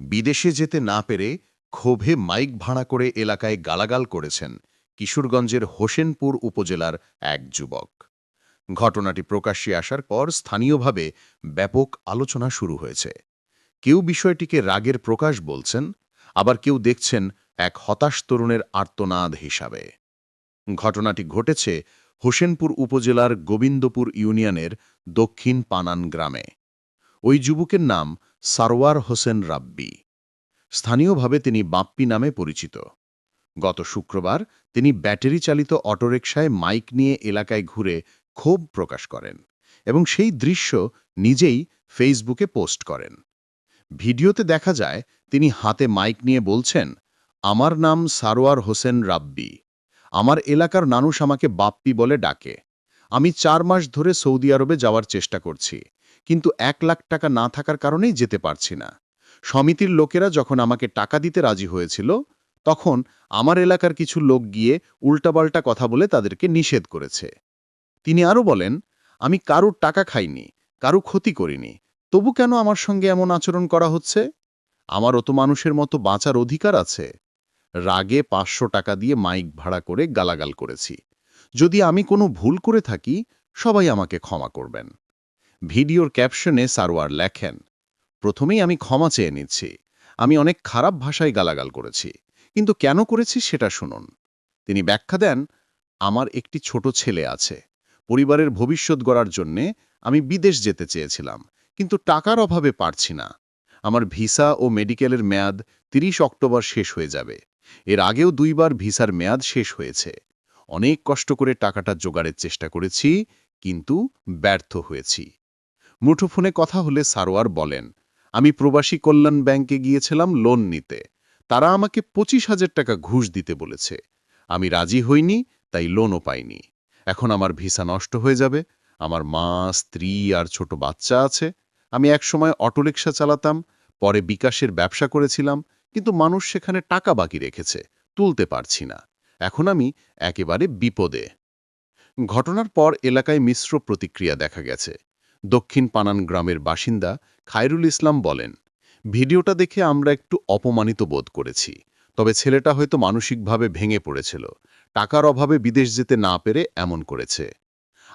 বিদেশে যেতে না পেরে ক্ষোভে মাইক ভাড়া করে এলাকায় গালাগাল করেছেন কিশোরগঞ্জের হোসেনপুর উপজেলার এক যুবক। ঘটনাটি প্রকাশ্যে আসার পর স্থানীয়ভাবে ব্যাপক আলোচনা শুরু হয়েছে। কেউ বিষয়টিকে রাগের প্রকাশ বলছেন, আবার কেউ দেখছেন এক হতাশ তরুণের আর্তনাদ হিসাবে। ঘটনাটি ঘটেছে হোসেনপুর উপজেলার গোবিন্দপুর ইউনিয়নের দক্ষিণ পানান গ্রামে। ওই যুবকের নাম সারওয়ার হোসেন রাব্বি। স্থানীয়ভাবে তিনি বাপ্পি নামে পরিচিত। গত শুক্রবার তিনি ব্যাটারি চালিত অটোরিকশায় মাইক নিয়ে এলাকায় ঘুরে ক্ষোভ প্রকাশ করেন এবং সেই দৃশ্য নিজেই ফেসবুকে পোস্ট করেন। ভিডিওতে দেখা যায়, তিনি হাতে মাইক নিয়ে বলছেন, আমার নাম সারোয়ার হোসেন রাব্বি। আমার এলাকার মানুষ আমাকে বাপ্পি বলে ডাকে। আমি চার মাস ধরে সৌদি আরবে যাওয়ার চেষ্টা করছি। কিন্তু এক লাখ টাকা না থাকার কারণেই যেতে পারছি না। সমিতির লোকেরা যখন আমাকে টাকা দিতে রাজি হয়েছিল, তখন আমার এলাকার কিছু লোক গিয়ে উল্টাপাল্টা কথা বলে তাদেরকে নিষেধ করেছে। তিনি আরও বলেন, আমি কারুর টাকা খাইনি, কারু ক্ষতি করিনি, তবু কেন আমার সঙ্গে এমন আচরণ করা হচ্ছে? আমারও তো মানুষের মতো বাঁচার অধিকার আছে। রাগে পাঁচশো টাকা দিয়ে মাইক ভাড়া করে গালাগাল করেছি। যদি আমি কোনো ভুল করে থাকি, সবাই আমাকে ক্ষমা করবেন। ভিডিওর ক্যাপশনে সারোয়ার লেখেন, প্রথমেই আমি ক্ষমা চেয়ে নিচ্ছি। আমি অনেক খারাপ ভাষায় গালাগাল করেছি, কিন্তু কেন করেছি সেটা শুনুন। তিনি ব্যাখ্যা দেন, আমার একটি ছোট ছেলে আছে। পরিবারের ভবিষ্যৎ গড়ার জন্যে আমি বিদেশ যেতে চেয়েছিলাম, কিন্তু টাকার অভাবে পারছি না। আমার ভিসা ও মেডিকেলের মেয়াদ ৩০ অক্টোবর শেষ হয়ে যাবে। এর আগেও দুইবার ভিসার মেয়াদ শেষ হয়েছে। অনেক কষ্ট করে টাকাটা জোগাড়ের চেষ্টা করেছি, কিন্তু ব্যর্থ হয়েছি। মুঠোফোনে কথা হলে সারোয়ার বলেন, আমি প্রবাসী কল্যাণ ব্যাংকে গিয়েছিলাম লোন নিতে। তারা আমাকে পঁচিশ হাজার টাকা ঘুষ দিতে বলেছে। আমি রাজি হইনি, তাই লোনও পাইনি। এখন আমার ভিসা নষ্ট হয়ে যাবে। আমার মা, স্ত্রী আর ছোট বাচ্চা আছে। আমি একসময় অটোরিকশা চালাতাম, পরে বিকাশের ব্যবসা করেছিলাম, কিন্তু মানুষ সেখানে টাকা বাকি রেখেছে, তুলতে পারছি না। এখন আমি একেবারে বিপদে। ঘটনার পর এলাকায় মিশ্র প্রতিক্রিয়া দেখা গেছে। দক্ষিণ পানান গ্রামের বাসিন্দা খায়রুল ইসলাম বলেন, ভিডিওটা দেখে আমরা একটু অপমানিত বোধ করেছি, তবে ছেলেটা হয়তো মানসিকভাবে ভেঙে পড়েছিল, টাকার অভাবে বিদেশ যেতে না পেরে এমন করেছে।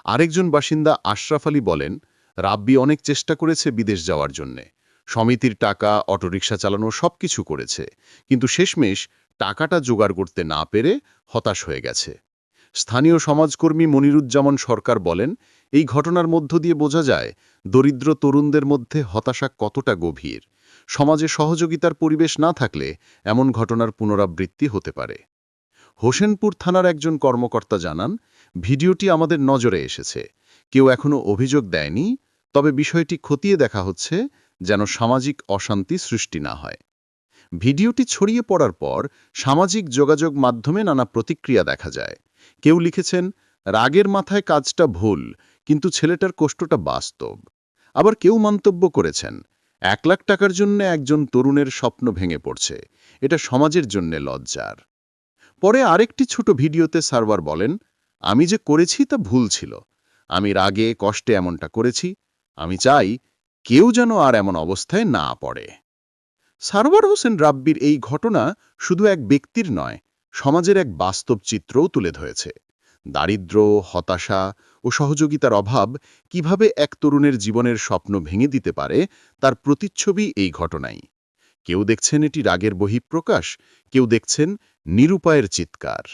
আরেকজন বাসিন্দা আশরাফ আলী বলেন, রাব্বি অনেক চেষ্টা করেছে বিদেশ যাওয়ার জন্যে। সমিতির টাকা, অটোরিকশা চালানো, সবকিছু করেছে, কিন্তু শেষমেশ টাকাটা জোগাড় করতে না পেরে হতাশ হয়ে গেছে। স্থানীয় সমাজকর্মী মনিরুজ্জামান সরকার বলেন এই ঘটনার মধ্য দিয়ে বোঝা যায়, দরিদ্র তরুণদের মধ্যে হতাশা কতটা গভীর। সমাজে সহযোগিতার পরিবেশ না থাকলে এমন ঘটনার পুনরাবৃত্তি হতে পারে। হোসেনপুর থানার একজন কর্মকর্তা জানান, ভিডিওটি আমাদের নজরে এসেছে। কেউ এখনও অভিযোগ দেয়নি, তবে বিষয়টি খতিয়ে দেখা হচ্ছে যেন সামাজিক অশান্তি সৃষ্টি না হয়। ভিডিওটি ছড়িয়ে পড়ার পর সামাজিক যোগাযোগ মাধ্যমে নানা প্রতিক্রিয়া দেখা যায়। কেউ লিখেছেন, রাগের মাথায় কাজটা ভুল কিন্তু ছেলেটার কষ্টটা বাস্তব। আবার কেউ মন্তব্য করেছেন, এক লাখ টাকার জন্য একজন তরুণের স্বপ্ন ভেঙে পড়ছে। এটা সমাজের জন্য লজ্জার। পরে আরেকটি ছোট ভিডিওতে সার্ভার বলেন, আমি যে করেছি তা ভুল ছিল। আমি রাগে, কষ্টে এমনটা করেছি। আমি চাই কেউ যেন আর এমন অবস্থায় না পড়ে। সারওয়ার হোসেন রাব্বির এই ঘটনা শুধু এক ব্যক্তির নয়, সমাজের এক বাস্তব চিত্রও তুলে ধরেছে। দারিদ্র্য, হতাশা ও সহযোগিতার অভাব কীভাবে এক তরুণের জীবনের স্বপ্ন ভেঙে দিতে পারে তার প্রতিচ্ছবি এই ঘটনাই। কেউ দেখছেন এটি রাগের বহিঃপ্রকাশ, কেউ দেখছেন নিরুপায়ের চিৎকার।